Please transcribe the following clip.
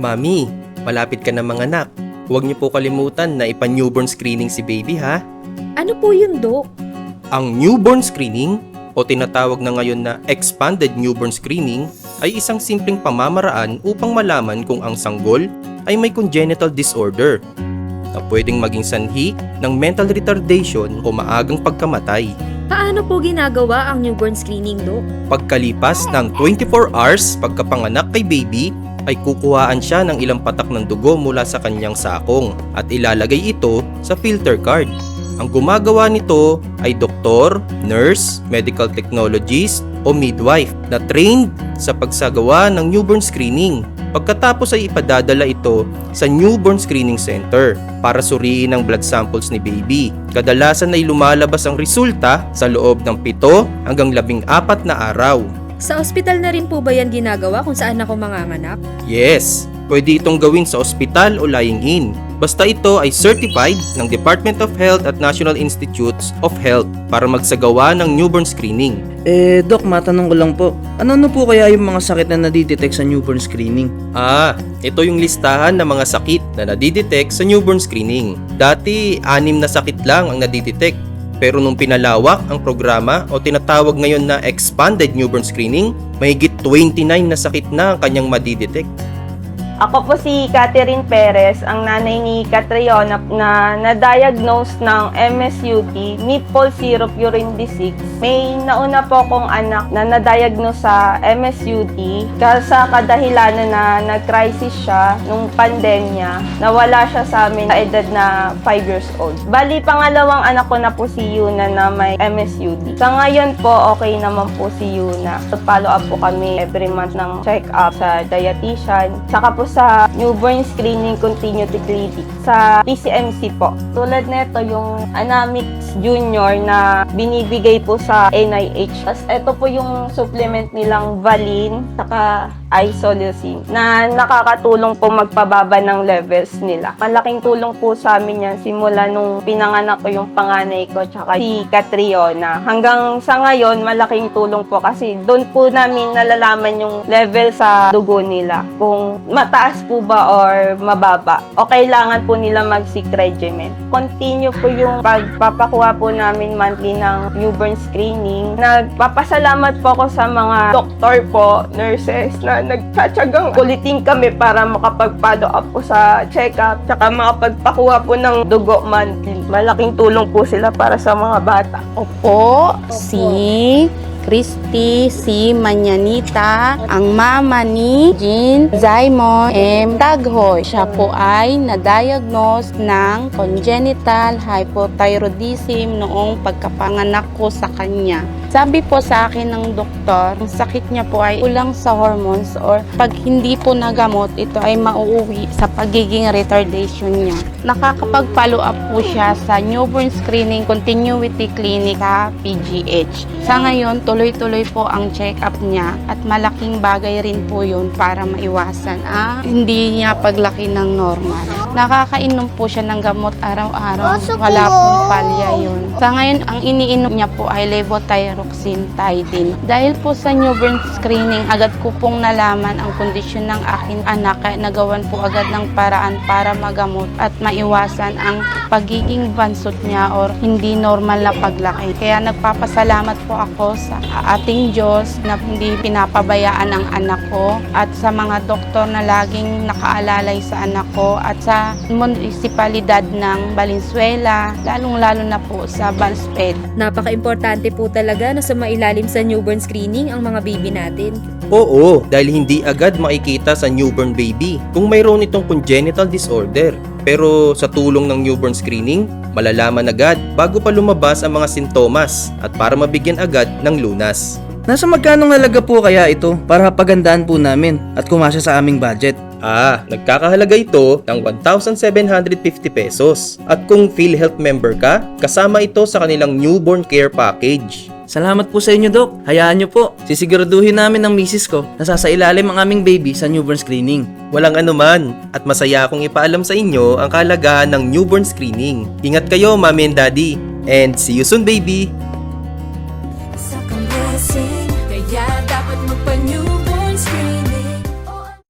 Mami, malapit ka na mga anak. Huwag niyo po kalimutan na ipa-newborn screening si baby ha. Ano po yun, Dok? Ang newborn screening o tinatawag na ngayon na expanded newborn screening ay isang simpleng pamamaraan upang malaman kung ang sanggol ay may congenital disorder na pwedeng maging sanhi ng mental retardation o maagang pagkamatay. Paano po ginagawa ang newborn screening, Dok? Pagkalipas ng 24 hours pagkapanganak kay baby, ay kukuhaan siya ng ilang patak ng dugo mula sa kanyang sakong at ilalagay ito sa filter card. Ang gumagawa nito ay doktor, nurse, medical technologist o midwife na trained sa pagsagawa ng newborn screening. Pagkatapos ay ipadadala ito sa newborn screening center para suriin ang blood samples ni baby. Kadalasan ay lumalabas ang resulta sa loob ng 7 hanggang 14 na araw. Sa ospital na rin po ba yan ginagawa kung saan ako manganganak? Yes, pwede itong gawin sa ospital o lying-in. Basta ito ay certified ng Department of Health at National Institutes of Health para magsagawa ng newborn screening. Eh, Doc, matanong ko lang po. Ano-ano po kaya yung mga sakit na nadidetect sa newborn screening? Ah, ito yung listahan ng mga sakit na nadidetect sa newborn screening. Dati, anim na sakit lang ang nadidetect. Pero nung pinalawak ang programa o tinatawag ngayon na expanded newborn screening, mahigit 29 na sakit na ang kanyang madidetect. Ako po si Catherine Perez, ang nanay ni Catriona na na-diagnose ng MSUT, Nipple Syrup Urine Disease. May nauna po akong anak na na-diagnose sa MSUT sa kadahilanan na nag-crisis siya nung pandemya, nawala siya sa amin sa edad na 5 years old. Bali, pangalawang anak ko na po si Yuna na may MSUT. Sa ngayon po, okay naman po si Yuna. Follow up po kami every month ng check-up sa dietitian. Saka po sa newborn screening continuity clinic sa PCMC po. Tulad nito yung Anamix Junior na binibigay po sa NIH. Tapos ito po yung supplement nilang Valin saka isoleucine na nakakatulong po magpababa ng levels nila. Malaking tulong po sa amin yan simula nung pinanganak ko yung panganay ko tsaka si Catriona. Hanggang sa ngayon, malaking tulong po kasi doon po namin nalalaman yung level sa dugo nila. Kung mataas po ba or mababa. O kailangan po nila mag-seek regimen. Continue po yung pagpapakuha po namin monthly ng newborn screening. Nagpapasalamat po ako sa mga doktor po, nurses na nagtsatsagang kulitin kami para makapag-follow up po sa check-up tsaka makapagpakuha po ng dugo monthly. Malaking tulong po sila para sa mga bata. Opo, si Christy, si Manyanita, ang mama ni Jean Zaimon M. Taghoy. Siya po ay na-diagnose ng congenital hypothyroidism noong pagkapanganak ko sa kanya. Sabi po sa akin ng doktor, ang sakit niya po ay ulang sa hormones or pag hindi po nagamot, ito ay mauuwi sa pagiging retardation niya. Nakakapag-follow up po siya sa newborn screening continuity clinic sa PGH. Sa ngayon, tuloy-tuloy po ang check-up niya at malaking bagay rin po yun para maiwasan ang hindi niya paglaki ng normal. Nakakainom po siya ng gamot araw-araw. Wala pong palya yun. Sa ngayon, ang iniinom niya po ay levothyroxine tidine. Dahil po sa newborn screening, agad ko pong nalaman ang kondisyon ng aking anak kaya nagawan po agad ng paraan para magamot at maiwasan ang pagiging bansot niya or hindi normal na paglaki. Kaya nagpapasalamat po ako sa ating Diyos na hindi pinapabayaan ang anak ko at sa mga doktor na laging nakaalalay sa anak ko at sa munisipalidad ng Valenzuela, lalong-lalo na po sa Bansped. Napaka-importante po talaga na sa mailalim sa newborn screening ang mga baby natin. Oo, dahil hindi agad makikita sa newborn baby kung mayroon itong congenital disorder. Pero sa tulong ng newborn screening, malalaman agad bago pa lumabas ang mga sintomas at para mabigyan agad ng lunas. Nasa magkano halaga po kaya ito para pagandaan po namin at kumasya sa aming budget? Ah, nagkakahalaga ito ng 1,750 pesos. At kung PhilHealth member ka, kasama ito sa kanilang newborn care package. Salamat po sa inyo, Doc. Hayaan niyo po. Sisiguraduhin namin ng misis ko na sasailalim ang aming baby sa newborn screening. Walang anuman at masaya akong ipaalam sa inyo ang kalagahan ng newborn screening. Ingat kayo, Mami and Daddy. And see you soon, baby!